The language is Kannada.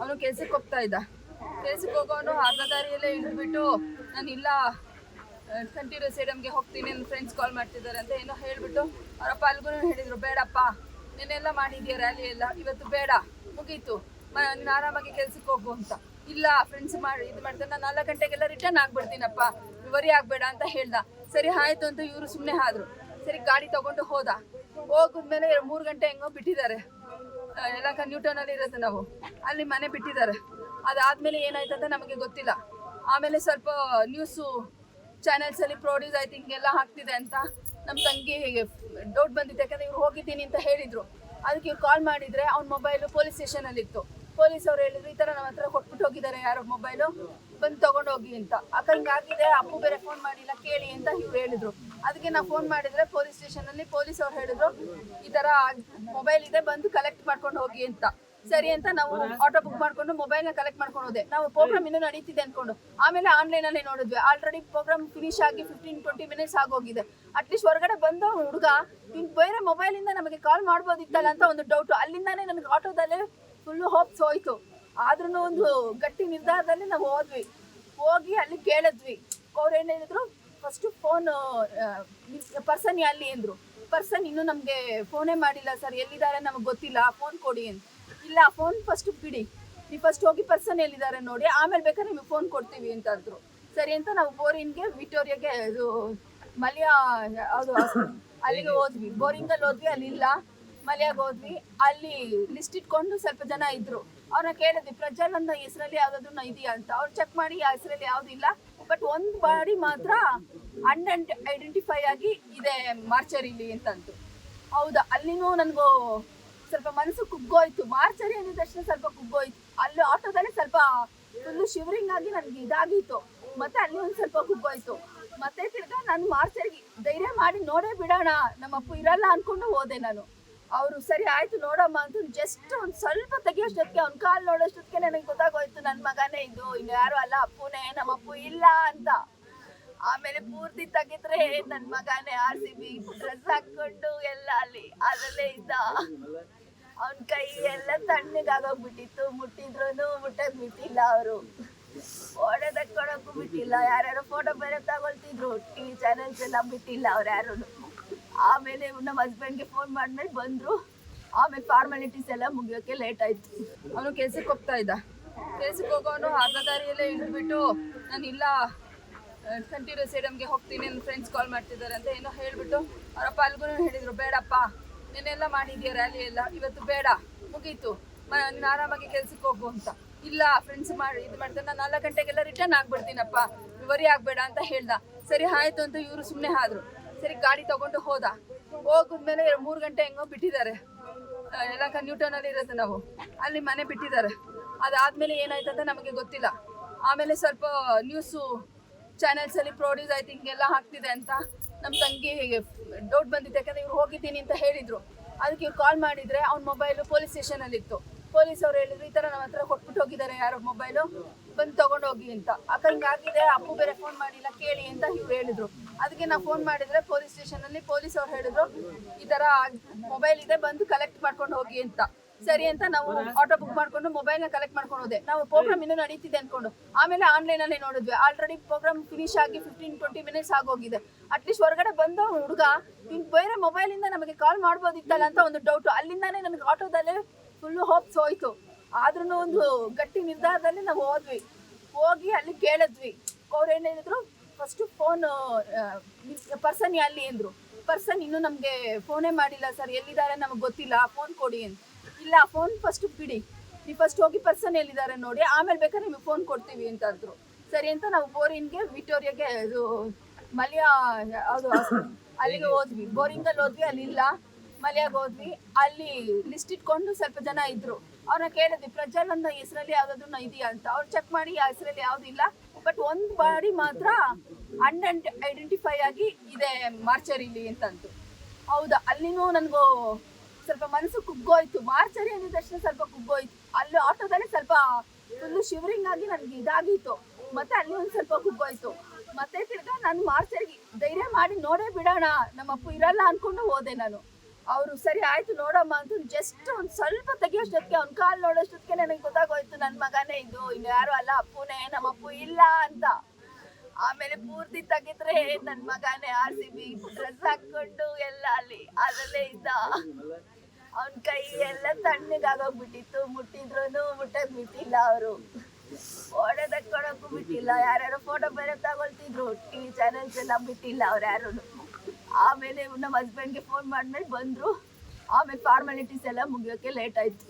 ಅವನು ಕೆಲ್ಸಕ್ಕೆ ಹೋಗ್ತಾ ಇದ್ದ. ಕೆಲ್ಸಕ್ಕೆ ಹೋಗೋನು ಅರ್ಧ ದಾರಿಯಲ್ಲೇ ಇಳಿದ್ಬಿಟ್ಟು, ನಾನು ಇಲ್ಲ ಕಂಟಿನ್ಯೂಸ್ ಸ್ಟೇಡಿಯಮ್ಗೆ ಹೋಗ್ತೀನಿ ನನ್ನ ಫ್ರೆಂಡ್ಸ್ ಕಾಲ್ ಮಾಡ್ತಿದ್ದಾರೆ ಅಂತ ಏನೋ ಹೇಳಿಬಿಟ್ಟು ಅವರಪ್ಪ ಅಲ್ಗೂ ಹೇಳಿದ್ರು, ಬೇಡಪ್ಪ, ನೆನ್ನೆಲ್ಲ ಮಾಡಿದ್ಯಾ ರ್ಯಾಲಿ ಎಲ್ಲ, ಇವತ್ತು ಬೇಡ, ಮುಗೀತು ನೀನು ಆರಾಮಾಗಿ ಕೆಲ್ಸಕ್ಕೆ ಹೋಗು ಅಂತ. ಇಲ್ಲ ಫ್ರೆಂಡ್ಸ್ ಮಾಡಿ, ಇದು ಮಾಡ್ತಾರೆ ನಾನು ನಾಲ್ಕು ಗಂಟೆಗೆಲ್ಲ ರಿಟರ್ನ್ ಆಗ್ಬಿಡ್ತೀನಪ್ಪ ವರಿ ಆಗಬೇಡ ಅಂತ ಹೇಳ್ದ. ಸರಿ, ಆಯ್ತು ಅಂತ ಇವರು ಸುಮ್ಮನೆ ಆದರು. ಸರಿ, ಗಾಡಿ ತೊಗೊಂಡು ಹೋದ. ಹೋಗಿದ್ಮೇಲೆ ಮೂರು ಗಂಟೆ ಹೆಂಗೋ ಬಿಟ್ಟಿದ್ದಾರೆ. ಎಲ್ಲ ನ್ಯೂಟನ್ ಅಲ್ಲಿ ಇರೋದು ನಾವು. ಅಲ್ಲಿ ಮನೆ ಬಿಟ್ಟಿದ್ದಾರೆ. ಅದಾದ್ಮೇಲೆ ಏನಾಯ್ತು ಅಂತ ನಮಗೆ ಗೊತ್ತಿಲ್ಲ. ಆಮೇಲೆ ಸ್ವಲ್ಪ ನ್ಯೂಸು ಚಾನೆಲ್ಸಲ್ಲಿ ಪ್ರೊಡ್ಯೂಸ್ ಆಯ್ತು, ಹಿಂಗೆಲ್ಲ ಹಾಕ್ತಿದೆ ಅಂತ ನಮ್ಮ ತಂಗಿ ಡೌಟ್ ಬಂದಿತ್ತು. ಯಾಕಂದ್ರೆ ಇವ್ರು ಹೋಗಿದ್ದೀನಿ ಅಂತ ಹೇಳಿದ್ರು. ಅದಕ್ಕೆ ಇವ್ರು ಕಾಲ್ ಮಾಡಿದ್ರೆ ಅವ್ನ ಮೊಬೈಲು ಪೊಲೀಸ್ ಸ್ಟೇಷನ್ ಅಲ್ಲಿ ಇತ್ತು. ಪೊಲೀಸ್ ಅವ್ರು ಹೇಳಿದ್ರು, ಈ ತರ ನಮ್ಮ ಹತ್ರ ಕೊಟ್ಬಿಟ್ಟು ಹೋಗಿದ್ದಾರೆ ಯಾರೋ ಮೊಬೈಲು ಬಂದು ತಗೊಂಡೋಗಿ ಅಂತ. ಅಕ್ಕಂಗೆ ಆಗಿದೆ, ಅಪ್ಪು ಬೇರೆ ಫೋನ್ ಮಾಡಿಲ್ಲ, ಕೇಳಿ ಅಂತ ಇವ್ರು ಹೇಳಿದ್ರು. ಅದಕ್ಕೆ ನಾವು ಫೋನ್ ಮಾಡಿದ್ರೆ ಪೊಲೀಸ್ ಸ್ಟೇಷನ್ ಅಲ್ಲಿ ಪೊಲೀಸ್ ಅವ್ರು ಹೇಳಿದ್ರು, ಈ ತರ ಮೊಬೈಲ್ ಇದೆ, ಬಂದು ಕಲೆಕ್ಟ್ ಮಾಡ್ಕೊಂಡು ಹೋಗಿ ಅಂತ. ಸರಿ ಅಂತ ನಾವು ಆಟೋ ಬುಕ್ ಮಾಡ್ಕೊಂಡು ಮೊಬೈಲ್ನ ಕಲೆಕ್ಟ್ ಮಾಡ್ಕೊಂಡು ಹೋದೆ. ನಾವು ಪ್ರೋಗ್ರಾಮ್ ಇನ್ನೂ ನಡೀತಿದೆ ಅನ್ಕೊಂಡು. ಆಮೇಲೆ ಆನ್ಲೈನ್ ಅಲ್ಲಿ ನೋಡಿದ್ವಿ. ಆಲ್ರೆಡಿ ಪ್ರೋಗ್ರಾಮ್ ಫಿನಿಶ್ ಆಗಿ ಫಿಫ್ಟೀನ್ ಟ್ವೆಂಟಿ ಮಿನಿಟ್ಸ್ ಆಗೋಗಿದೆ ಅಟ್ಲೀಸ್ಟ್ ಹೊರಗಡೆ ಬಂದ ಹುಡುಗ ನಿಮ್ಗೆ ಬೇರೆ ಮೊಬೈಲ್ ಇಂದ ನಮಗೆ ಕಾಲ್ ಮಾಡ್ಬೋದಿತ್ತಲ್ಲ ಅಂತ ಒಂದು ಡೌಟ್ ಅಲ್ಲಿಂದಾನೇ ನನಗೆ ಆಟೋದಲ್ಲೇ ಫುಲ್ ಹೋಪ್ಸ್ ಹೋಯ್ತು. ಆದ್ರೂ ಒಂದು ಗಟ್ಟಿ ನಿರ್ಧಾರದಲ್ಲಿ ನಾವು ಹೋದ್ವಿ. ಹೋಗಿ ಅಲ್ಲಿ ಕೇಳಿದ್ವಿ. ಅವ್ರು ಏನೇಳಿದ್ರು ಫಸ್ಟ್ ಫೋನ್ ಪರ್ಸನ್ ಅಲ್ಲಿ ಅಂದ್ರು. ಪರ್ಸನ್ ಇನ್ನೂ ನಮಗೆ ಫೋನೇ ಮಾಡಿಲ್ಲ, ಸರ್, ಎಲ್ಲಿದ್ದಾರೆ? ನಮಗೆ ಗೊತ್ತಿಲ್ಲ ಫೋನ್ ಕೊಡಿ ಅಂತ. ಇಲ್ಲ ಫೋನ್ ಫಸ್ಟ್ ಬಿಡಿ. ನೀವು ಫಸ್ಟ್ ಹೋಗಿ ಪರ್ಸನ್ ಎಲ್ಲಿದ್ದಾರೆ ನೋಡಿ, ಆಮೇಲೆ ಬೇಕಾದ್ರೆ ನಿಮಗೆ ಫೋನ್ ಕೊಡ್ತೀವಿ ಅಂತ ಅಂದ್ರು. ಸರಿ ಅಂತ ನಾವು ಬೋರಿಂಗ್ಗೆ, ವಿಕ್ಟೋರಿಯಾಗೆ ಇದು ಮಲ್ಯ ಅದು, ಅಲ್ಲಿಗೆ ಹೋದ್ವಿ. ಬೋರಿಂಗಲ್ಲಿ ಹೋದ್ವಿ, ಅಲ್ಲಿ ಇಲ್ಲ. ಮಲ್ಯಾಗ ಹೋದ್ವಿ. ಅಲ್ಲಿ ಲಿಸ್ಟ್ ಇಟ್ಕೊಂಡು ಸ್ವಲ್ಪ ಜನ ಇದ್ರು. ಅವ್ರನ್ನ ಕೇಳಿದ್ವಿ ಪ್ರಜ್ವಲ್ ಅನ್ನೋ ಹೆಸರಲ್ಲಿ ಯಾವ್ದಾದ್ರು ಇದೆಯಾ ಅಂತ. ಅವ್ರು ಚೆಕ್ ಮಾಡಿ, ಆ ಹೆಸರಲ್ಲಿ ಯಾವ್ದಿಲ್ಲ ಬಟ್ ಒಂದ್ ಬಾಡಿ ಮಾತ್ರ ಅಂಡ್ ಐಡೆಂಟಿಫೈ ಆಗಿ ಇದೆ ಮಾರ್ಚರಿಲಿ ಅಂತಂತು ಹೌದಾ? ಅಲ್ಲಿನೂ ನನಗೂ ಸ್ವಲ್ಪ ಮನಸ್ಸು ಕುಗ್ಗೋಯ್ತು. ಮಾರ್ಚರಿ ಅಂದ ತಕ್ಷಣ ಸ್ವಲ್ಪ ಕುಗ್ಗೋಯ್ತು. ಅಲ್ಲಿ ಆಟೋದಲ್ಲಿ ಸ್ವಲ್ಪ ಫುಲ್ಲು ಶಿವರಿಂಗ್ ಆಗಿ ನನಗೆ ಇದಾಗಿತ್ತು ಮತ್ತೆ ಅಲ್ಲಿ ಒಂದು ಸ್ವಲ್ಪ ಕುಗ್ಗೋಯ್ತು. ಮತ್ತೆ ತಿರ್ಗಾ ನಾನು ಮಾರ್ಚರಿಗೆ ಧೈರ್ಯ ಮಾಡಿ, ನೋಡೇ ಬಿಡೋಣ ನಮ್ಮ ಅಪ್ಪ ಇರಲ್ಲ ಅನ್ಕೊಂಡು ಹೋದೆ ನಾನು. ಅವರು, ಸರಿ ಆಯ್ತು, ನೋಡಮ್ಮ ಅಂತ ಜಸ್ಟ್ ಒಂದು ಸ್ವಲ್ಪ ತೆಗಿಯೋಷ್ಟೊತ್ತಿಗೆ, ಅವ್ನ ಕಾಲ್ ನೋಡೋಷ್ಟೊತ್ತಿಗೆ ನನಗೆ ಗೊತ್ತಾಗೋಯ್ತು ನನ್ನ ಮಗನೇ ಇದು, ಇನ್ನು ಯಾರು ಅಲ್ಲ, ಅಪ್ಪುನೇ, ನಮ್ಮ ಅಪ್ಪು ಇಲ್ಲ ಅಂತ. ಆಮೇಲೆ ಪೂರ್ತಿ ತೆಗಿದ್ರೆ ನನ್ನ ಮಗನೇ ಆರ್ ಸಿ ಬಿ ಡ್ರೆಸ್ ಹಾಕೊಂಡು ಎಲ್ಲ ಅಲ್ಲಿ ಅದರಲ್ಲೇ ಇದ್ದ. ಅವನ ಕೈ ಎಲ್ಲ ತಣ್ಣಗಾಗೋಗ್ಬಿಟ್ಟಿತ್ತು ಮುಟ್ಟಿದ್ರು ಮುಟ್ಟಕ್ ಬಿಟ್ಟಿಲ್ಲ ಅವರು. ಫೋಟೋ ತಕ್ಕೊಳಕ್ಕೂ ಬಿಟ್ಟಿಲ್ಲ, ಯಾರ್ಯಾರು ಫೋಟೋ ಬೇರೆ ತಗೊಳ್ತಿದ್ರು ಟಿವಿ ಚಾನೆಲ್ಸ್ ಎಲ್ಲ ಬಿಟ್ಟಿಲ್ಲ ಅವ್ರು ಯಾರು ಆಮೇಲೆ ನಮ್ಮ ಹಸ್ಬೆಂಡ್ಗೆ ಫೋನ್ ಮಾಡಿದ್ಮೇಲೆ ಬಂದ್ರು. ಆಮೇಲೆ ಫಾರ್ಮಾಲಿಟೀಸ್ ಎಲ್ಲ ಮುಗಿಯೋಕ್ಕೆ ಲೇಟ್ ಆಯ್ತು. ಅವನು ಕೆಲ್ಸಕ್ಕೆ ಹೋಗ್ತಾ ಇದ್ದ. ಕೆಲ್ಸಕ್ಕೆ ಹೋಗೋನು ಅರ್ಧ ದಾರಿಯಲ್ಲೇ ಇಳಿದ್ಬಿಟ್ಟು ನಾನು ಇಲ್ಲ. ಕಂಟಿನ್ಯೂಸ್ ಸ್ಟೇಡಿಯಮ್ಗೆ ಹೋಗ್ತೀನಿ ನನ್ನ ಫ್ರೆಂಡ್ಸ್ ಕಾಲ್ ಮಾಡ್ತಿದ್ದಾರೆ ಅಂತ ಏನೋ ಹೇಳಿಬಿಟ್ಟು ಅವರಪ್ಪ ಅಲ್ಗೂ ಹೇಳಿದ್ರು, ಬೇಡಪ್ಪ. ನೀನೆಲ್ಲ ಮಾಡಿದ್ಯಾ ರ್ಯಾಲಿ ಎಲ್ಲ? ಇವತ್ತು ಬೇಡ. ಮುಗೀತು. ನಾನು ನೀನು ಆರಾಮಾಗಿ ಕೆಲ್ಸಕ್ಕೆ ಹೋಗು ಅಂತ. ಇಲ್ಲ ಫ್ರೆಂಡ್ಸ್ ಮಾಡಿ ಇದು ಮಾಡ್ತಾರೆ ನಾನು ನಾಲ್ಕು ಗಂಟೆಗೆಲ್ಲ ರಿಟರ್ನ್ ಆಗ್ಬಿಡ್ತೀನಪ್ಪ. ವರಿ ಆಗಬೇಡ, ಅಂತ ಹೇಳ್ದ. ಸರಿ, ಆಯ್ತು ಅಂತ ಇವರು ಸುಮ್ಮನೆ ಆದ್ರು. ಸರಿ, ಗಾಡಿ ತಗೊಂಡು ಹೋದ. ಹೋಗಿದ್ಮೇಲೆ ಮೂರು ಗಂಟೆ ಹೆಂಗೋ ಬಿಟ್ಟಿದ್ದಾರೆ. ಎಲ್ಲ ನ್ಯೂಟನ್ ಅಲ್ಲಿ ಇರೋದು ನಾವು. ಅಲ್ಲಿ ಮನೆ ಬಿಟ್ಟಿದ್ದಾರೆ. ಅದಾದ್ಮೇಲೆ ಏನಾಯ್ತು ಅಂತ ನಮಗೆ ಗೊತ್ತಿಲ್ಲ. ಆಮೇಲೆ ಸ್ವಲ್ಪ ನ್ಯೂಸು ಚಾನೆಲ್ಸ್ ಅಲ್ಲಿ ಪ್ರೊಡ್ಯೂಸ್ ಆಯ್ತು, ಹಿಂಗೆಲ್ಲ ಆಗ್ತಿದೆ ಅಂತ ನಮ್ಮ ತಂಗಿ ಡೌಟ್ ಬಂದಿತ್ತು. ಯಾಕಂದ್ರೆ ಇವ್ರು ಹೋಗಿದ್ದೀನಿ ಅಂತ ಹೇಳಿದ್ರು. ಅದಕ್ಕೆ ಇವ್ರು ಕಾಲ್ ಮಾಡಿದ್ರೆ ಅವ್ನ ಮೊಬೈಲು ಪೊಲೀಸ್ ಸ್ಟೇಷನ್ ಅಲ್ಲಿ ಇತ್ತು ಪೊಲೀಸ್ ಅವ್ರು ಹೇಳಿದ್ರು, ಈ ತರ ನಮ್ಮ ಹತ್ರ ಕೊಟ್ಬಿಟ್ಟು ಹೋಗಿದ್ದಾರೆ ಯಾರೋ ಮೊಬೈಲು ಬಂದು ತಗೊಂಡೋಗಿ ಅಂತ. ಅಕ್ಕಂಗೆ ಆಗಿದೆ ಅಪ್ಪು ಬೇರೆ ಫೋನ್ ಮಾಡಿಲ್ಲ, ಕೇಳಿ ಅಂತ ಇವ್ರು ಹೇಳಿದ್ರು. ಅದಕ್ಕೆ ನಾವು ಫೋನ್ ಮಾಡಿದ್ರೆ ಪೊಲೀಸ್ ಸ್ಟೇಷನ್ ಅಲ್ಲಿ ಪೊಲೀಸ್ ಅವ್ರು ಹೇಳಿದ್ರು, ಈ ತರ ಮೊಬೈಲ್ ಇದೆ, ಬಂದು ಕಲೆಕ್ಟ್ ಮಾಡ್ಕೊಂಡು ಹೋಗಿ ಅಂತ. ಸರಿ ಅಂತ ನಾವು ಆಟೋ ಬುಕ್ ಮಾಡ್ಕೊಂಡು ಮೊಬೈಲ್ನ ಕಲೆಕ್ಟ್ ಮಾಡ್ಕೊಂಡು ಹೋದೆ. ನಾವು ಪ್ರೋಗ್ರಾಮ್ ಇನ್ನೂ ನಡೀತಿದೆ ಅನ್ಕೊಂಡು. ಆಮೇಲೆ ಆನ್ಲೈನ್ ಅಲ್ಲಿ ನೋಡಿದ್ವಿ. ಆಲ್ರೆಡಿ ಪ್ರೋಗ್ರಾಮ್ ಫಿನಿಶ್ ಆಗಿ ಫಿಫ್ಟೀನ್ ಟ್ವೆಂಟಿ ಮಿನಿಟ್ಸ್ ಆಗೋಗಿದೆ. ಅಟ್ಲೀಸ್ಟ್ ಹೊರಗಡೆ ಬಂದ ಹುಡುಗ, ಇನ್ ಬೇರೆ ಮೊಬೈಲ್ ಇಂದ ನಮಗೆ ಕಾಲ್ ಮಾಡ್ಬೋದಿತ್ತಲ್ಲ ಅಂತ ಒಂದು ಡೌಟ್ ಅಲ್ಲಿಂದಾನೇ ನನಗೆ ಆಟೋದಲ್ಲೇ ಫುಲ್ ಹೋಪ್ಸ್ ಹೋಯ್ತು. ಆದ್ರೂ ಒಂದು ಗಟ್ಟಿ ನಿರ್ಧಾರದಲ್ಲಿ ನಾವು ಹೋದ್ವಿ. ಹೋಗಿ ಅಲ್ಲಿ ಕೇಳಿದ್ವಿ. ಅವ್ರು ಏನ್ ಹೇಳಿದ್ರು ಫಸ್ಟ್ ಫೋನ್ ಪರ್ಸನ್ ಅಲ್ಲಿ ಅಂದ್ರು. ಪರ್ಸನ್ ಇನ್ನೂ ನಮಗೆ ಫೋನೇ ಮಾಡಿಲ್ಲ, ಸರ್, ಎಲ್ಲಿದ್ದಾರೆ? ನಮಗೆ ಗೊತ್ತಿಲ್ಲ. ಫೋನ್ ಕೊಡಿ ಅಂತ. ಇಲ್ಲ ಫೋನ್ ಫಸ್ಟ್ ಬಿಡಿ. ನೀವು ಫಸ್ಟ್ ಹೋಗಿ ಪರ್ಸನ್ ಎಲ್ಲಿದ್ದಾರೆ ನೋಡಿ, ಆಮೇಲೆ ಬೇಕಾದ್ರೆ ನಿಮಗೆ ಫೋನ್ ಕೊಡ್ತೀವಿ ಅಂತ ಅಂದ್ರು. ಸರಿ ಅಂತ ನಾವು ಬೋರಿನ್ಗೆ ವಿಕ್ಟೋರಿಯಾಗೆ, ಇದು, ಮಲ್ಯ ಅದು, ಅಲ್ಲಿಗೆ ಹೋದ್ವಿ. ಬೋರಿಂಗಲ್ಲಿ ಹೋದ್ವಿ, ಅಲ್ಲಿ ಇಲ್ಲ. ಮಲ್ಯಾಗ ಹೋದ್ವಿ. ಅಲ್ಲಿ ಲಿಸ್ಟ್ ಇಟ್ಕೊಂಡು ಸ್ವಲ್ಪ ಜನ ಇದ್ರು. ಅವ್ರನ್ನ ಕೇಳಿದ್ವಿ ಪ್ರಜ್ವಲ್ ಅನ್ನೋ ಹೆಸರಲ್ಲಿ ಯಾವ್ದಾದ್ರು ಇದೆಯಾ ಅಂತ. ಅವ್ರು ಚೆಕ್ ಮಾಡಿ, ಆ ಹೆಸರಲ್ಲಿ ಯಾವ್ದಿಲ್ಲ ಬಟ್ ಒಂದ್ ಬಾಡಿ ಮಾತ್ರ ಅಂಡ್ ಐಡೆಂಟಿಫೈ ಆಗಿ ಇದೆ ಮಾರ್ಚರಿಲಿ ಅಂತಂತು ಹೌದಾ? ಅಲ್ಲಿನೂ ನನಗೂ ಸ್ವಲ್ಪ ಮನಸ್ಸು ಕುಗ್ಗೋಯ್ತು. ಮಾರ್ಚರಿ ಅಂದಿದ ತಕ್ಷಣ ಸ್ವಲ್ಪ ಕುಗ್ಗೋಯ್ತು. ಅಲ್ಲಿ ಆಟೋದಲ್ಲಿ ಸ್ವಲ್ಪ ಫುಲ್ಲು ಶಿವರಿಂಗ್ ಆಗಿ ನನಗೆ ಇದಾಗಿತ್ತು ಮತ್ತೆ ಅಲ್ಲಿ ಒಂದು ಸ್ವಲ್ಪ ಕುಗ್ಗೋಯ್ತು. ಮತ್ತೆ ತಿರ್ಗಾ ನಾನು ಮಾರ್ಚರಿಗೆ ಧೈರ್ಯ ಮಾಡಿ, ನೋಡೇ ಬಿಡೋಣ. ನಮ್ಮ ಅಪ್ಪ ಇರಲ್ಲ ಅನ್ಕೊಂಡು ಹೋದೆ ನಾನು. ಅವರು ಸರಿ ಆಯ್ತು ನೋಡಮ್ಮ ಅಂತ ಜಸ್ಟ್ ಒಂದು ಸ್ವಲ್ಪ ತೆಗಿಯೋಷ್ಟೊತ್ತಿಗೆ, ಅವ್ನ ಕಾಲು ನೋಡೋಷ್ಟೊತ್ತಿಗೆ ನನಗೆ ಗೊತ್ತಾಗೋಯ್ತು ನನ್ನ ಮಗನೇ ಇದು, ಇನ್ನು ಯಾರು ಅಲ್ಲ, ಅಪ್ಪುನೇ, ನಮ್ಮ ಅಪ್ಪು ಇಲ್ಲ ಅಂತ. ಆಮೇಲೆ ಪೂರ್ತಿ ತೆಗಿದ್ರೆ ನನ್ನ ಮಗನೇ ಆರ್ ಸಿ ಬಿ ಡ್ರೆಸ್ ಹಾಕೊಂಡು ಎಲ್ಲ ಅಲ್ಲಿ, ಅದರಲ್ಲೇ ಇದ್ದ. ಅವನ ಕೈ ಎಲ್ಲ ತಣ್ಣಗಾಗೋಗ್ಬಿಟ್ಟಿತ್ತು ಮುಟ್ಟಿದ್ರು ಮುಟ್ಟಕ್ ಬಿಟ್ಟಿಲ್ಲ ಅವರು. ಓಡೋದಕ್ಕೆ ಕೊಡೋಕ್ಕೂ ಬಿಟ್ಟಿಲ್ಲ, ಯಾರ್ಯಾರೋ ಫೋಟೋ ಬೇರೆ ತಗೊಳ್ತಿದ್ರು ಟಿವಿ ಚಾನೆಲ್ಸ್ ಎಲ್ಲ ಬಿಟ್ಟಿಲ್ಲ ಅವ್ರು ಯಾರು ಆಮೇಲೆ ನಮ್ಮ ಹಸ್ಬೆಂಡ್ಗೆ ಫೋನ್ ಮಾಡಿದ್ಮೇಲೆ ಬಂದರು. ಆಮೇಲೆ ಫಾರ್ಮಾಲಿಟೀಸ್ ಎಲ್ಲ ಮುಗಿಯೋಕ್ಕೆ ಲೇಟ್ ಆಯ್ತು.